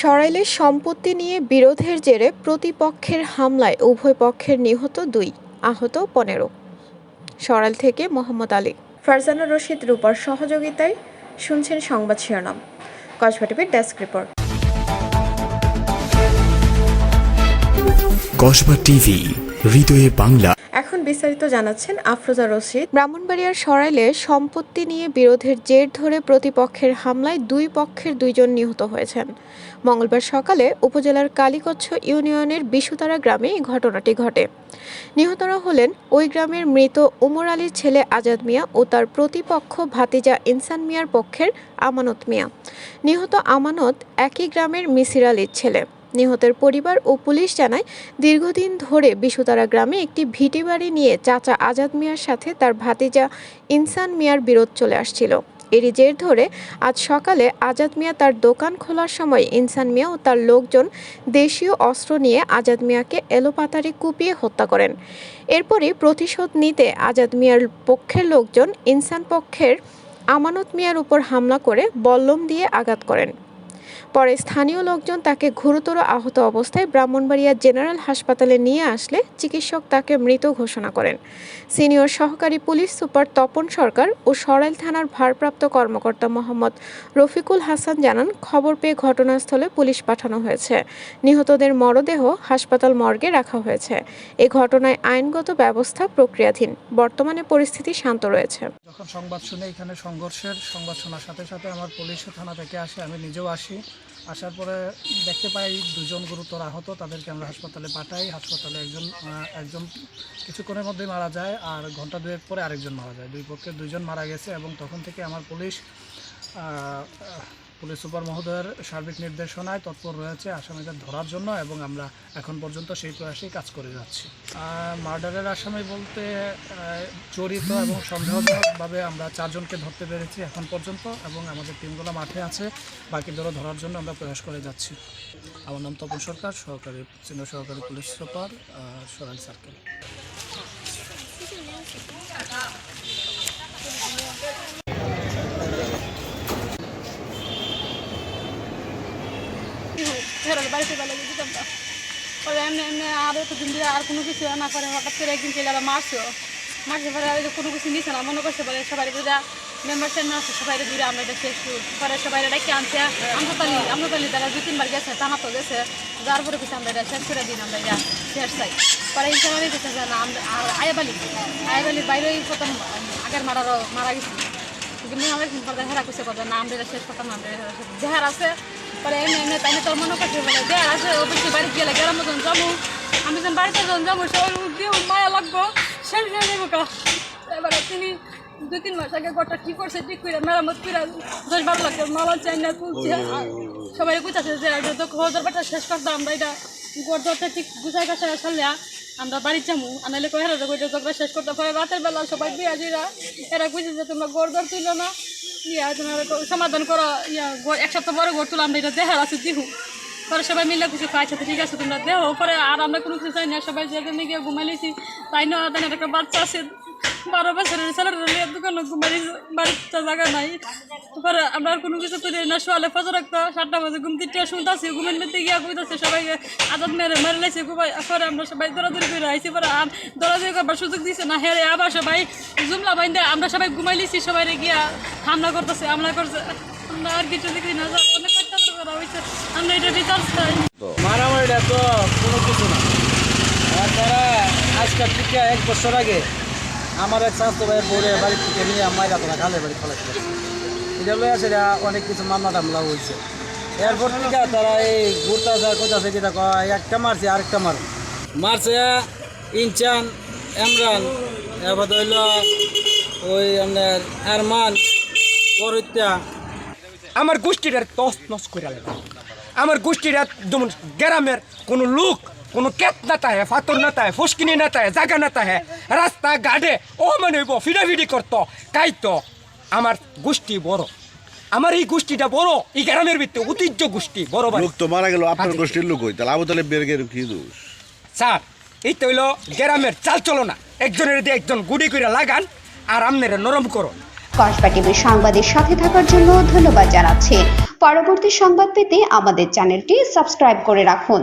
সরাইলে সম্পত্তি নিয়ে বিরোধের জেরে প্রতিপক্ষের হামলায় উভয় পক্ষের নিহত দুই আহত পনেরো। সরাইল থেকে মোহাম্মদ আলী। ফারজানা রশিদ রূপার সহযোগিতায় শুনছেন সংবাদ শিরোনাম। কসবা টিভির ডেস্ক রিপোর্ট। কসবা টিভি হৃদয়ে বাংলা। এখন বিস্তারিত জানাচ্ছেন আফরোজা রশিদ। ব্রাহ্মণবাড়িয়ার সরাইলে সম্পত্তি নিয়ে বিরোধের জের ধরে প্রতিপক্ষের হামলায় দুই পক্ষের দুইজন নিহত হয়েছেন। মঙ্গলবার সকালে উপজেলার কালীকচ্ছ ইউনিয়নের বিশুতারা গ্রামে এই ঘটনাটি ঘটে। নিহতরা হলেন ওই গ্রামের মৃত উমর আলীর ছেলে আজাদ মিয়া ও তার প্রতিপক্ষ ভাতিজা ইনসান মিয়ার পক্ষের আমানত মিয়া। নিহত আমানত একই গ্রামের মিসির আলীর ছেলে। নিহতের পরিবার ও পুলিশ জানায়, দীর্ঘদিন ধরে বিশুতারা গ্রামে একটি ভিটি বাড়ি নিয়ে চাচা আজাদ মিয়ার সাথে তার ভাতিজা ইনসান মিয়ার বিরোধ চলে আসছিল। এরই জের ধরে আজ সকালে আজাদ মিয়া তার দোকান খোলার সময় ইনসান মিয়া ও তার লোকজন দেশীয় অস্ত্র নিয়ে আজাদ মিয়াকে এলোপাতাড়ি কুপিয়ে হত্যা করেন। এরপরই প্রতিশোধ নিতে আজাদ মিয়ার পক্ষের লোকজন ইনসান পক্ষের আমানত মিয়ার উপর হামলা করে বল্লম দিয়ে আঘাত করেন। পরে স্থানীয় লোকজন তাকে গুরুতর আহত অবস্থায় ব্রাহ্মণবাড়িয়া জেনারেল হাসপাতালে নিয়ে আসলে চিকিৎসক তাকে মৃত ঘোষণা করেন। সিনিয়র সহকারী পুলিশ সুপার তপন সরকার ও সরাইল থানার ভারপ্রাপ্ত কর্মকর্তা মোহাম্মদ রফিকুল হাসান জানান, খবর পেয়ে ঘটনাস্থলে পুলিশ পাঠানো হয়েছে। নিহতদের মরদেহ হাসপাতাল মর্গে রাখা হয়েছে। এ ঘটনায় আইনগত ব্যবস্থা প্রক্রিয়াধীন। বর্তমানে পরিস্থিতি শান্ত রয়েছে। যখন সংবাদ শুনে এখানে সংঘর্ষের সংবাদ শোনার সাথে সাথে আমার পুলিশ থানা থেকে আসে, আমি নিজেও আসি। আসার পরে দেখতে পাই দুজন গুরুতর আহত, তাদেরকে আমরা হাসপাতালে পাঠাই। হাসপাতালে একজন একজন কিছুক্ষণের মধ্যে মারা যায় আর ঘণ্টা দুয়েক পরে আরেকজন মারা যায়। দুই পক্ষে দুইজন মারা গেছে এবং তখন থেকে আমার পুলিশ পুলিশ সুপার মহোদয়ের সার্বিক নির্দেশনায় তৎপর রয়েছে আসামিদের ধরার জন্য এবং আমরা এখন পর্যন্ত সেই প্রয়াসেই কাজ করে যাচ্ছি। মার্ডারের আসামি বলতে জড়িত এবং সন্দেহজনকভাবে আমরা চারজনকে ধরতে পেরেছি এখন পর্যন্ত এবং আমাদের টিমগুলো মাঠে আছে। বাকিদেরও ধরার জন্য আমরা প্রয়াস করে যাচ্ছি। আমার নাম তপন সরকার, সহকারী, সিনিয়র সহকারী পুলিশ সুপার সরাইল সার্কেল। ফেরত বাড়িতে বেলা দিতাম না পরে এমনি এমনি আর এতদিন দিয়ে আর কোনো কিছু না করে হঠাৎ করে একদিন ছেলেরা মারছো মারছে পরে আর যে কোনো কিছু নিছে না, মনে করছে পরে সবাই বুঝা মেম্বার সেন আছে, সবাই দূরে আমরা করি। পরে সবাই ডাকি আনছে, আমতালি আমতালি তারা দুই, তিনবার গেছে টানা তো গেছে। যার পরে কিছু আমরা শেষ করে দিন, আমরা এটা শেষ চাই। পরে ইনশাল আমি দিতে না, আমরা আর আয়াবালি, আয়াবালির বাইরেই প্রথম আগের মারারও মারা গেছি। কিন্তু আমার পরে হেরা কিছু করবে না, আমরা শেষ না, আমরা শেষ- আছে পরে এমনি এমনি তাই তোর মনে করছে বলে যাহার আছে অবশ্যই বাড়ি গেলে গেলাম মতন যাব আমি যখন বাড়িতে যখন যাব সবাই দিয়ে মায়া লাগবো শেষ হয়ে যাব কা এবারে তিনি দুই তিন মাস আগে ঘরটা ঠিক করছে ঠিক করে মেরামত করে দশ বারো লাখ মালা চাই না তুলছে। সবাই বুঝাচ্ছে যে এটা তো খোঁজার বাটা শেষ করতাম আমরা এটা ঘর ঠিক গুছাই গাছাই আসলে আমরা বাড়ি যাব। আনালে কয়ে হারা কইটা ঝগড়া শেষ করতে পারে, রাতের বেলা সবাই বিয়া জিরা এরা বুঝে যে, তোমরা গড় দর তুইল না। ইয়া, তোমার সমাধান করো, ইয়া এক সপ্তাহ পরে ঘর তুলো আমরা এটা দেখার আছে, দিহু। পরে সবাই মিলে কিছু খাইছে তো ঠিক আছে, তোমরা দেহ পরে আর আমরা কোনো কিছু চাই না সবাই যেখানে গিয়ে ঘুমাইছি তাই না, তাই একটা বাচ্চা আছে, বারো বছরের ছেলের দোকানে ঘুমাই বাড়িতে জায়গা নাই। পরে আমরা কোনো কিছু করি না, শোয়ালে ফজর রাখতো সাতটা বাজে, ঘুম তিনটা শুনতেছি, ঘুমের মেতে গিয়া কইতাছে সবাই আজাদ মেরে মেরে লাইছে ঘুমাই আমরা সবাই দৌড়াদৌড়ি করে আইছি, পরে আর দৌড়াদৌড়ি করবার সুযোগ দিছে না, হেরে আবার সবাই জুমলা বাইন্দে, আমরা সবাই ঘুমাই লিছি সবাই গিয়া হামলা করতেছে, হামলা করছে, আমরা আর কিছু দেখি না অনেক করা হয়েছে আমরা এটা বিচার চাই। মারামারিটা তো কোনো কিছু না। তারপরে আজকের থেকে এক বছর আগে আমার এক স্বাস্থ্য ভাইয়ের বাড়ি থেকে নিয়ে তোরা খালের বাড়ি ফেলাইছিল এটা লয়ে আছে এটা অনেক কিছু মামলা টামলা হয়েছে। এরপর থেকে তারা এই ঘুরতে আসা কোথাছে কিটা কয় একটা মারছে, আরেকটা মার মারছে ইনচান এমরান এরপর হইল ওই আপনার আরমান, পরিত্যা। আমার গোষ্ঠীটার তস নস করে আমার গোষ্ঠীটা যেমন গ্রামের কোনো লোক, কোনো কেত না তাহে, ফাতর না তাহে, ফুসকিনি না তাহে জায়গা না তাহে রাস্তা গাড়ে ও মানে ফিডাফিডি করতো, কাইতো। আমার গোষ্ঠী বড়। আমার এই গোষ্ঠীটা বড় এই গ্রামের ভিত্তি ঐতিহ্য গোষ্ঠী বড় লোক তো মারা গেল আপনার আচ্ছা। গোষ্ঠীর লোক হই তাহলে আবু বেরগের কি দোষ? স্যার এই তো হইল গ্রামের চাল চলো না। একজনের দিয়ে একজন গুড়ি করে লাগান আর আমনের নরম করো। কসবা টিভির সংবাদের সাথে থাকার জন্য ধন্যবাদ জানাচ্ছি। পরবর্তী সংবাদ পেতে আমাদের চ্যানেলটি সাবস্ক্রাইব করে রাখুন।